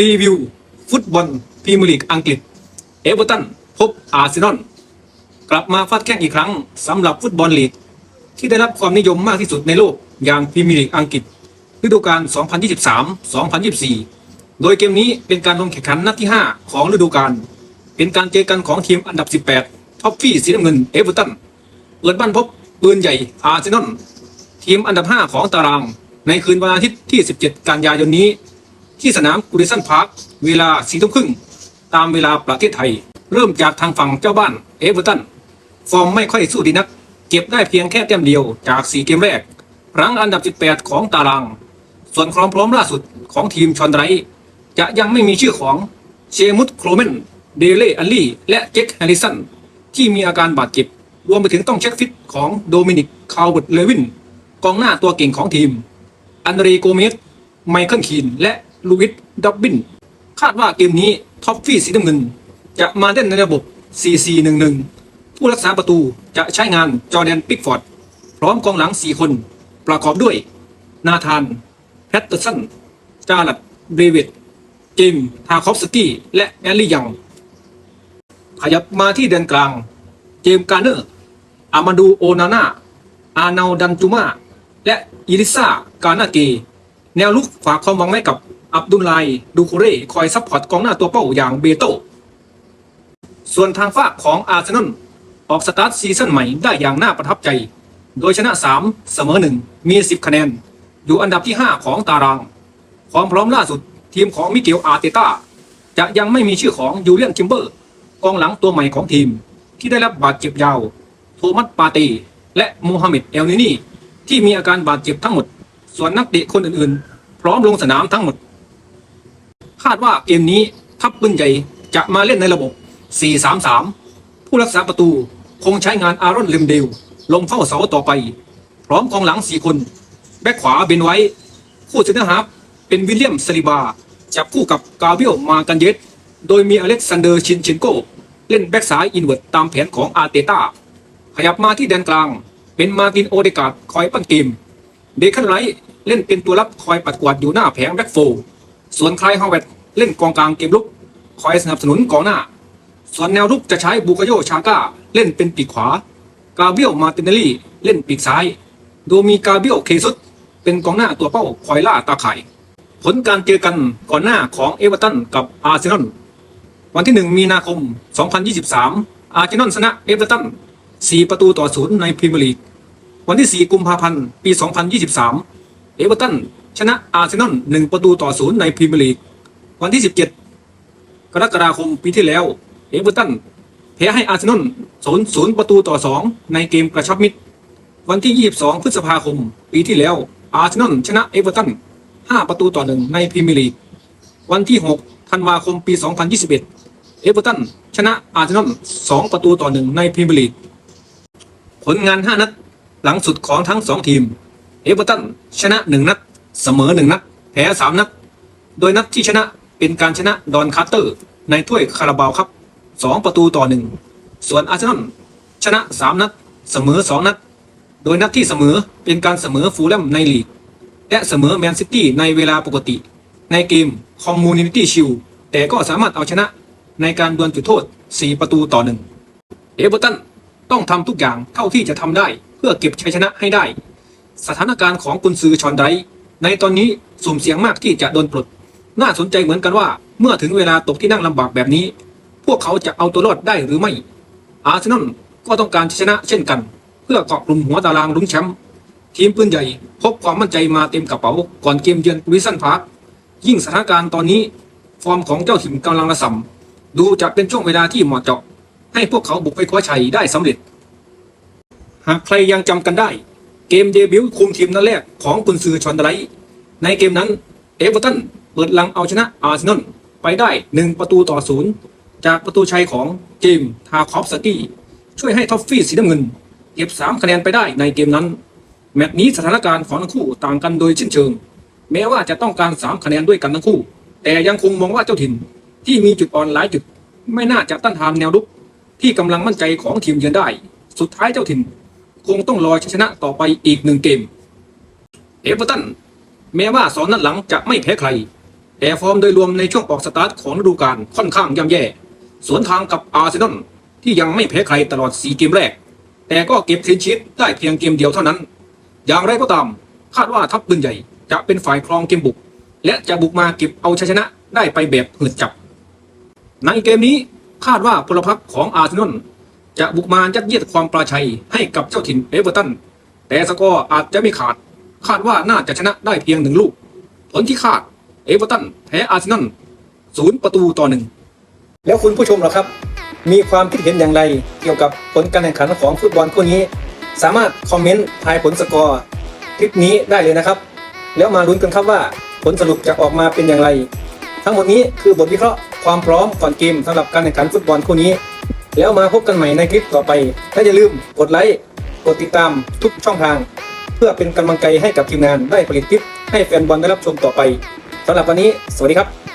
รีวิว ฟุตบอลพรีเมียร์ลีกอังกฤษ เอเวอร์ตันพบอาร์เซนอลกลับมาฟาดแข่งอีกครั้งสำหรับฟุตบอลลีก ที่ได้รับความนิยมมากที่สุดในโลกอย่างพรีเมียร์ลีกอังกฤษฤดูกาล 2023-2024 โดยเกมนี้เป็นการลงแข่งขันนัดที่ 5 ของฤดูกาล เป็นการเจอกันของทีมอันดับ 18 ท็อปฟี่สีน้ำเงินเอเวอร์ตัน เปิดบ้านพบปืนใหญ่อาร์เซนอล ทีมอันดับ 5 ของตาราง ในคืนวันอาทิตย์ที่ 17 กันยายนนี้ ที่สนามกูริสันพาร์คเวลา4ทุ่มครึ่งตามเวลาประเทศไทย เริ่มจากทางฝั่งเจ้าบ้านเอเวอร์ตัน ฟอร์มไม่ค่อยสู้ดีนัก เก็บได้เพียงแค่แต้มเดียวจาก4เกมแรกรั้งอันดับ 18 ของตาราง ส่วนความพร้อมล่าสุดของทีมชอนไรจะยังไม่มีชื่อของเชมุตโครเมน เดเล่อัลลี่ และเจคแฮริสัน ที่มีอาการบาดเจ็บ รวมไปถึงต้องเช็คฟิตของโดมินิก คาวเบิร์ตเลวิน กองหน้าตัวเก่งของทีม อันเดรโกเมสไมเคิลคีน และ ลูวิสดับบิน คาดว่าเกมนี้ท็อปฟี่สีน้ำเงิน จะมาเล่นในระบบ 4-4-1-1 ผู้รักษาประตูจะใช้งานจอร์แดนปิกฟอร์ด พร้อมกองหลัง 4 คน ประกอบด้วย นาธานแพตเตอร์สัน จารัดเบรเวตเจมส์ทาคอฟสกี้ และแอลลี่ยัง ขยับมาที่แดนกลาง เจมส์การเนอร์ อามาดูโอนาน่า อานาดันจูมา และอิลิซากานาเก แนวลุกฝากความหวังไว้กับ อับดุลไลดูคูเร่คอยซัพพอร์ตกองหน้าตัวเป้าอย่างเบโต ส่วนทางฝากของอาร์เซนอลออกสตาร์ทซีซั่นใหม่ได้อย่างน่าประทับใจ โดยชนะ 3 เสมอ 1 มี 10 คะแนน อยู่อันดับที่ 5 ของตาราง ความพร้อมล่าสุดทีมของมิเกลอาร์เตต้า จะยังไม่มีชื่อของยูเลียนคิมเบอร์ กองหลังตัวใหม่ของทีม ที่ได้รับบาดเจ็บยาว โทมัสปาเต และโมฮัมเหม็ดเอลนินีที่มีอาการบาดเจ็บทั้งหมด ส่วนนักเตะคนอื่นๆ พร้อมลงสนามทั้งหมด คาดว่าเกมนี้ทัพปืนใหญ่จะมาเล่นในระบบ 4-3-3 ผู้รักษาประตูคงใช้งานอารอนเลมเดล ลงเฝ้าเสาต่อไป พร้อมกองหลัง4คน แบ็คขวาเบนไว้ คู่เซนเตอร์ฮาร์ฟเป็นวิลเลียมสลิบา จับคู่กับกาเบียลมากันเยสโดยมีอเล็กซานเดอร์ชินเชนโกเล่นแบ็กซ้ายอินเวิร์ตตามแผนของอาร์เตต้า ขยับมาที่แดนกลาง เป็นมาร์ตินโอเดกาดคอยปั้นเกม เดคันไรท์เล่นเป็นตัวรับคอยปัดกวาดอยู่หน้าแผงแบ็กโฟ ส่วนใคลายฮาวเวตเล่นกองกลางเกมลุกคอยสนับสนุนกองหน้า ส่วนแนวรุกจะใช้บูกาโยชาก้าเล่นเป็นปีกขวากาเบียลมาตินเนลลี่เล่นปีกซ้าย โดยมีกาเบียลเคซุสเป็นกองหน้าตัวเป้าคอยล่าตาไข่ผลการเจอกันก่อนหน้าของเอเวอร์ตันกับอาร์เซนอลวันที่ 1 มีนาคม 2023 อาร์เซนอลชนะเอเวอร์ตัน 4 ประตูต่อศูนย์ในพรีเมียร์ลีก วันที่ 4 กุมภาพันธ์ ปี 2023 เอเวอร์ตัน ชนะอาร์เซนอล1ประตูต่อศูนย์ในพรีเมียร์ลีกวันที่ 17 กรกฎาคมปีที่แล้ว เอเวอร์ตันแพ้ให้อาร์เซนอล0 0ประตูต่อ2ในเกมกระชับมิตร วันที่ 22 พฤษภาคม ปีที่แล้ว อาร์เซนอลชนะเอเวอร์ตัน5ประตูต่อ1ในพรีเมียร์ลีกวันที่ 6 ธันวาคมปี 2021 เอเวอร์ตันชนะอาร์เซนอล2ประตูต่อ1ในพรีเมียร์ลีกผลงาน 5 นัด หลังสุดของทั้ง 2 ทีม เอเวอร์ตันชนะ 1 นัด เสมอ1นัดแพ้3นัดโดยนัดที่ชนะเป็นการชนะดอนคาร์เตอร์ ในถ้วยคาราบาวครับ2ประตูต่อ1ส่วนอาร์เซนอลชนะ3นัด เสมอ2นัด โดยนัดที่เสมอเป็นการเสมอฟูลแลมในลีก และเสมอแมนซิตี้ในเวลาปกติ ในเกมคอมมูนิตี้ชิลแต่ก็สามารถเอาชนะในการดวลจุดโทษ 4 ประตูต่อหนึ่งเอเวอร์ตันต้องทำทุกอย่างเท่าที่จะทำได้เพื่อเก็บชัยชนะให้ได้ สถานการณ์ของกุนซือชอนไดร ในตอนนี้สุ่มเสี่ยงมากที่จะโดนปลด น่าสนใจเหมือนกันว่า เมื่อถึงเวลาตกที่นั่งลำบากแบบนี้ พวกเขาจะเอาตัวรอดได้หรือไม่ อาร์เซนอลก็ต้องการชนะเช่นกัน เพื่อเกาะกลุ่มหัวตารางลุ้นแชมป์ทีมปืนใหญ่พกความมั่นใจมาเต็มกระเป๋าก่อนเกมเยือนวิสันพาร์คยิ่งสถานการณ์ตอนนี้ฟอร์มของเจ้าถิ่นกำลังระสำดูจะเป็นช่วงเวลาที่เหมาะเจาะ ให้พวกเขาบุกไปคว้าชัยได้สำเร็จ หากใครยังจำกันได้ เกมเดบิวต์คุมทีมนัดแรกของกุนซือชอนไดร์ในเกมนั้นเอเวอร์ตันเปิดลังเอาชนะอาร์เซนอลไปได้ 1 ประตูต่อศูนย์จากประตูชัยของเจมทาคอฟสกี้ช่วยให้ท็อฟฟี่สีน้ำเงิน เก็บ 3 คะแนนไปได้ในเกมนั้น แมตช์นี้สถานการณ์ของทั้งคู่ต่างกันโดยสิ้นเชิง แม้ว่าจะต้องการ 3 คะแนนด้วยกันทั้งคู่ แต่ยังคงมองว่าเจ้าถิ่นที่มีจุดอ่อนหลายจุด ไม่น่าจะต้านทานแนวรุกที่กำลังมั่นใจของทีมเยือนได้ สุดท้ายเจ้าถิ่น คงต้องรอชัยชนะต่อไปอีกหนึ่งเกม เอเวอร์ตันแม้ว่าสองนัดหลังจะไม่แพ้ใคร แต่ฟอร์มโดยรวมในช่วงออกสตาร์ทของฤดูกาลค่อนข้างย่ำแย่ สวนทางกับอาร์เซนอลที่ยังไม่แพ้ใครตลอด 4 เกมแรก แต่ก็เก็บคลีนชีตได้เพียงเกมเดียวเท่านั้น อย่างไรก็ตาม คาดว่าทัพปืนใหญ่จะเป็นฝ่ายครองเกมบุก และจะบุกมาเก็บเอาชัยชนะได้ไปแบบหืดจับ ในเกมนี้คาดว่าพลพรรคของอาร์เซนอล จะบุกมายัดเยียดความปราชัยให้กับเจ้าถิ่นเอเวอร์ตัน แต่สกอร์อาจจะไม่ขาด คาดว่าน่าจะชนะได้เพียงหนึ่งลูก ผลที่คาดเอเวอร์ตันแพ้อาร์เซนอลศูนย์ประตูต่อหนึ่ง แล้วคุณผู้ชมล่ะครับ มีความคิดเห็นอย่างไรเกี่ยวกับผลการแข่งขันของฟุตบอลคู่นี้ สามารถคอมเมนต์ทายผลสกอร์คลิปนี้ได้เลยนะครับ แล้วมาลุ้นกันครับว่าผลสรุปจะออกมาเป็นอย่างไร ทั้งหมดนี้คือบทวิเคราะห์ความพร้อมก่อนเกมสำหรับการแข่งขันฟุตบอลคู่นี้ แล้วมาพบกันใหม่ในคลิปต่อไปและอย่าลืมกดไลค์กดติดตามทุกช่องทาง เพื่อเป็นกำลังใจให้กับทีมงานได้ผลิตคลิปให้แฟนบอลได้รับชมต่อไปสำหรับวันนี้ สวัสดีครับ